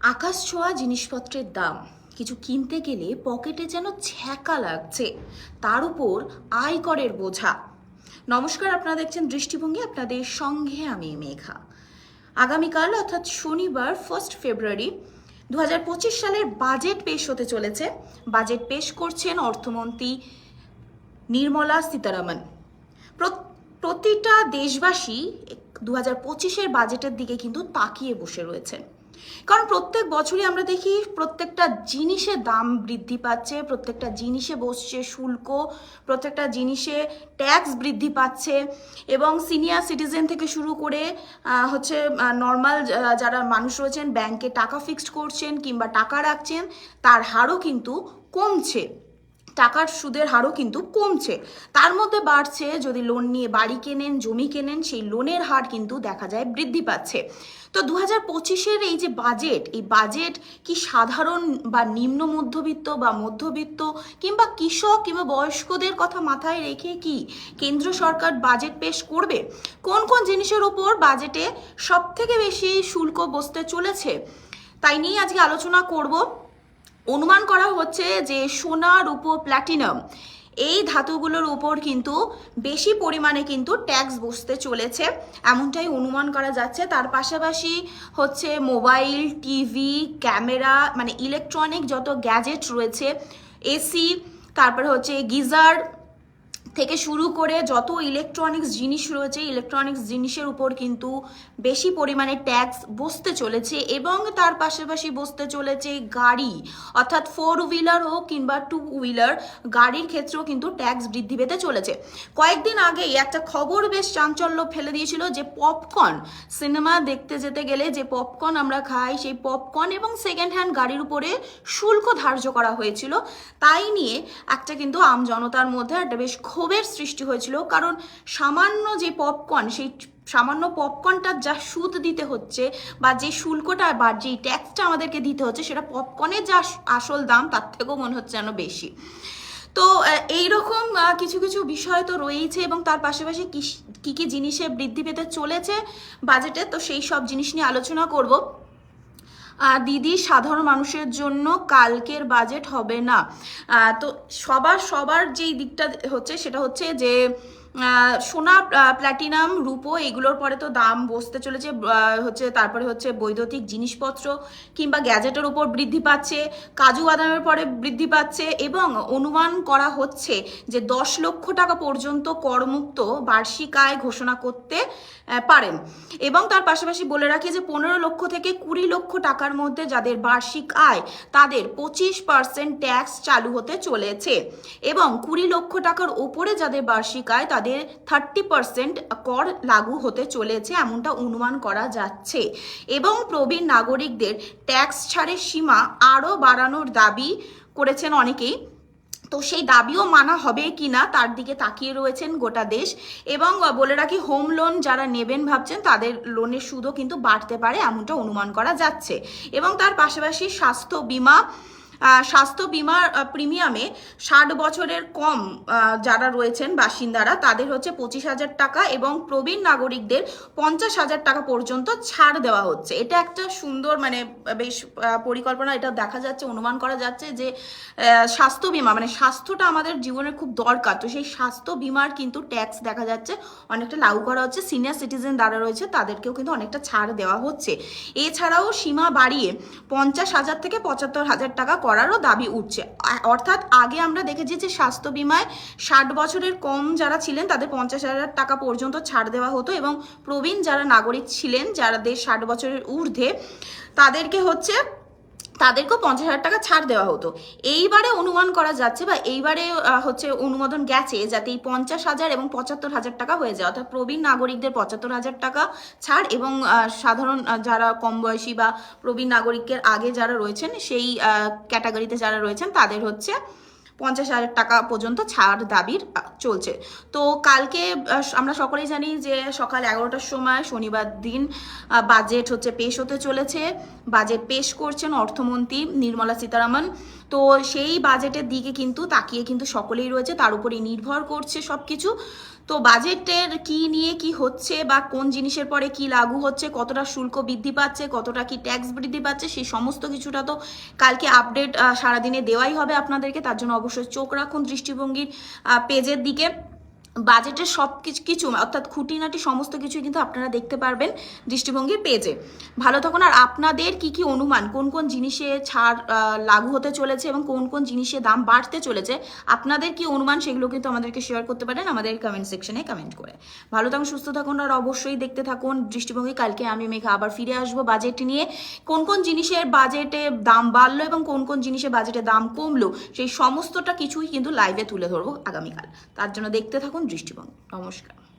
আকাশ ছোঁয়া জিনিসপত্রের দাম। কিছু কিনতে গেলে পকেটে যেন ছ্যাঁকা লাগছে। তার উপর আয়করের বোঝা। নমস্কার, আপনারা দেখছেন দৃষ্টিভঙ্গি, আপনাদের সঙ্গে আমি মেঘা। আগামীকাল, অর্থাৎ শনিবার ফার্স্ট ফেব্রুয়ারি দু হাজার পঁচিশ সালের বাজেট পেশ হতে চলেছে। বাজেট পেশ করছেন অর্থমন্ত্রী নির্মলা সীতারামন। প্র- প্রতিটা দেশবাসী দু হাজার পঁচিশের বাজেটের দিকে কিন্তু তাকিয়ে বসে রয়েছেন। কারণ প্রত্যেক বছরই আমরা দেখি প্রত্যেকটা জিনিসে দাম বৃদ্ধি পাচ্ছে, প্রত্যেকটা জিনিসে বসছে শুল্ক, প্রত্যেকটা জিনিসে ট্যাক্স বৃদ্ধি পাচ্ছে এবং সিনিয়র সিটিজেন থেকে শুরু করে হচ্ছে নর্মাল যারা মানুষ রয়েছেন ব্যাংকে টাকা ফিক্সড করছেন কিংবা টাকা রাখছেন, তার হারও কিন্তু কমছে। টাকার সুদের হারও কিন্তু কমছে। তার মধ্যে বাড়ছে, যদি লোন নিয়ে বাড়ি কেনেন, জমি কেনেন, সেই লোনের হার কিন্তু দেখা যায় বৃদ্ধি পাচ্ছে। তো দু হাজার পঁচিশের এই যে বাজেট এই বাজেট কি সাধারণ বা নিম্ন মধ্যবিত্ত বা মধ্যবিত্ত কিংবা কৃষক কিংবা বয়স্কদের কথা মাথায় রেখে কি কেন্দ্র সরকার বাজেট পেশ করবে? কোন কোন জিনিসের উপর বাজেটে সব থেকে বেশি শুল্ক বসতে চলেছে? তাই নিয়ে আজকে আলোচনা করব। অনুমান করা হচ্ছে যে সোনা রূপো প্ল্যাটিনাম এই ধাতুগুলোর উপর কিন্তু বেশি পরিমাণে কিন্তু ট্যাক্স বসতে চলেছে। এমনটাই অনুমান করা যাচ্ছে। তার পাশাপাশি হচ্ছে মোবাইল টিভি ক্যামেরা মানে ইলেকট্রনিক যত গ্যাজেট রয়েছে এসি তারপরে হচ্ছে গিজার থেকে শুরু করে যত ইলেকট্রনিক্স জিনিস রয়েছে ইলেকট্রনিক্স জিনিসের উপর কিন্তু বেশি পরিমাণে ট্যাক্স বসতে চলেছে এবং তার পাশাপাশি বসতে চলেছে গাড়ি। অর্থাৎ ফোর হুইলার হোক কিংবা টু হুইলার গাড়ির ক্ষেত্রেও কিন্তু ট্যাক্স বৃদ্ধি পেতে চলেছে। কয়েকদিন আগেই একটা খবর বেশ চাঞ্চল্য ফেলে দিয়েছিল যে পপকর্ন সিনেমা দেখতে যেতে গেলে যে পপকর্ন আমরা খাই, সেই পপকর্ন এবং সেকেন্ড হ্যান্ড গাড়ির উপরে শুল্ক ধার্য করা হয়েছিল। তাই নিয়ে একটা কিন্তু আম জনতার মধ্যে একটা বেশ ক্ষোভের সৃষ্টি হয়েছিল, কারণ সামান্য যে পপকর্ন সেই সামান্য পপকর্নটার যা সুদ দিতে হচ্ছে বা যে শুল্কটা বা যেই ট্যাক্সটা আমাদেরকে দিতে হচ্ছে, সেটা পপকর্নের যা আসল দাম, তার থেকেও মনে হচ্ছে যেন বেশি। তো এইরকম কিছু কিছু বিষয় তো রয়েছে এবং তার পাশাপাশি কী, কি জিনিসে বৃদ্ধি পেতে চলেছে বাজেটে, তো সেই সব জিনিস নিয়ে আলোচনা করব। দিদি, সাধারণ মানুষের জন্য কালকের বাজেট হবে না। তো সবার সবার যেই দিকটা হচ্ছে, সেটা হচ্ছে যে সোনা প্ল্যাটিনাম রূপো, এগুলোর পরে তো দাম বসতে চলেছে হচ্ছে তারপরে হচ্ছে বৈদ্যুতিক জিনিসপত্র কিংবা গ্যাজেটের উপর বৃদ্ধি পাচ্ছে, কাজু বাদামের পরে বৃদ্ধি পাচ্ছে এবং অনুমান করা হচ্ছে যে দশ লক্ষ টাকা পর্যন্ত করমুক্ত বার্ষিক আয় ঘোষণা করতে পারেন। এবং তার পাশাপাশি বলে রাখি যে পনেরো লক্ষ থেকে কুড়ি লক্ষ টাকার মধ্যে যাদের বার্ষিক আয়, তাদের পঁচিশ পার্সেন্ট ট্যাক্স চালু হতে চলেছে এবং কুড়ি লক্ষ টাকার ওপরে যাদের বার্ষিক আয়, তাদের থার্টি পার্সেন্ট কর লাগু হতে চলেছে এমনটা অনুমান করা যাচ্ছে। এবং প্রবীণ নাগরিকদের ট্যাক্স ছাড়ের সীমা আরও বাড়ানোর দাবি করেছেন অনেকেই। তো সেই দাবিও মানা হবে কি না তার দিকে তাকিয়ে রয়েছেন গোটা দেশ। এবং বলে রাখি হোম লোন যারা নেবেন ভাবছেন, তাদের লোনের সুদও কিন্তু বাড়তে পারে এমনটা অনুমান করা যাচ্ছে। এবং তার পাশাপাশি স্বাস্থ্য বিমা স্বাস্থ্য বিমার প্রিমিয়ামে ষাট বছরের কম যারা রয়েছেন বাসিন্দারা, তাদের হচ্ছে পঁচিশ হাজার টাকা এবং প্রবীণ নাগরিকদের পঞ্চাশ হাজার টাকা পর্যন্ত ছাড় দেওয়া হচ্ছে। এটা একটা সুন্দর মানে বেশ পরিকল্পনা। এটা দেখা যাচ্ছে, অনুমান করা যাচ্ছে যে স্বাস্থ্য বিমা মানে স্বাস্থ্যটা আমাদের জীবনের খুব দরকার। তো সেই স্বাস্থ্য বিমার কিন্তু ট্যাক্স দেখা যাচ্ছে, অনেকটা লাগু করা হচ্ছে। সিনিয়র সিটিজেন যারা রয়েছে, তাদেরকেও কিন্তু অনেকটা ছাড় দেওয়া হচ্ছে। এছাড়াও সীমা বাড়িয়ে পঞ্চাশ হাজার থেকে পঁচাত্তর হাজার টাকা করারও দাবি উঠছে। অর্থাৎ আগে আমরা দেখেছি যে স্বাস্থ্য বিমায় ষাট বছরের কম যারা ছিলেন, তাদের পঞ্চাশ হাজার টাকা পর্যন্ত ছাড় দেওয়া হতো এবং প্রবীণ যারা নাগরিক ছিলেন, যারা দেশ ষাট বছরের ঊর্ধ্বে, তাদেরকে হচ্ছে তাদেরকেও পঞ্চাশ হাজার টাকা ছাড় দেওয়া হতো। এইবারে অনুমান করা যাচ্ছে বা এইবারে হচ্ছে অনুমোদন গেছে যাতে এই পঞ্চাশ হাজার এবং পঁচাত্তর হাজার টাকা হয়ে যায়। অর্থাৎ প্রবীণ নাগরিকদের পঁচাত্তর হাজার টাকা ছাড় এবং সাধারণ যারা কম বয়সী বা প্রবীণ নাগরিকের আগে যারা রয়েছেন, সেই ক্যাটাগরিতে যারা রয়েছেন, তাদের হচ্ছে পঞ্চাশ হাজার টাকা পর্যন্ত ছাড় দাবির চলছে। তো কালকে আমরা সকলেই জানি যে সকাল এগারোটার সময় শনিবার দিন বাজেট হচ্ছে পেশ হতে চলেছে। বাজেট পেশ করছেন অর্থমন্ত্রী নির্মলা সীতারামন। তো সেই বাজেটের দিকে কিন্তু তাকিয়ে কিন্তু সকলেই রয়েছে। তার উপরে নির্ভর করছে সব কিছু তো বাজেটের কি নিয়ে কি হচ্ছে বা কোন জিনিসের পরে কি লাগু হচ্ছে, কতটা শুল্ক বৃদ্ধি পাচ্ছে, কতটা কি ট্যাক্স বৃদ্ধি পাচ্ছে, সেই সমস্ত কিছুটা তো কালকে আপডেট সারাদিনে দেওয়াই হবে আপনাদেরকে। তার জন্য অবশ্যই চোখ রাখুন দৃষ্টিভঙ্গির পেজের দিকে। বাজেটের সব কিছু অর্থাৎ খুঁটিনাটি সমস্ত কিছুই কিন্তু আপনারা দেখতে পারবেন দৃষ্টিভঙ্গির পেজে। ভালো থাকুন, আর আপনাদের কি কি অনুমান, কোন কোন জিনিসে ছাড় লাগু হতে চলেছে এবং কোন কোন জিনিসে দাম বাড়তে চলেছে, আপনাদের কি অনুমান সেগুলো কিন্তু আমাদেরকে শেয়ার করতে পারেন আমাদের কমেন্ট সেকশনে কমেন্ট করে। ভালো থাকুন, সুস্থ থাকুন, আর অবশ্যই দেখতে থাকুন দৃষ্টিভঙ্গি। কালকে আমি মেঘা আবার ফিরে আসব বাজেট নিয়ে। কোন কোন জিনিসের বাজেটে দাম বাড়লো এবং কোন কোন জিনিসের বাজেটে দাম কমলো, সেই সমস্তটা কিছুই কিন্তু লাইভে তুলে ধরবো আগামীকাল। তার জন্য দেখতে থাকুন দৃষ্টিভঙ্গি। নমস্কার।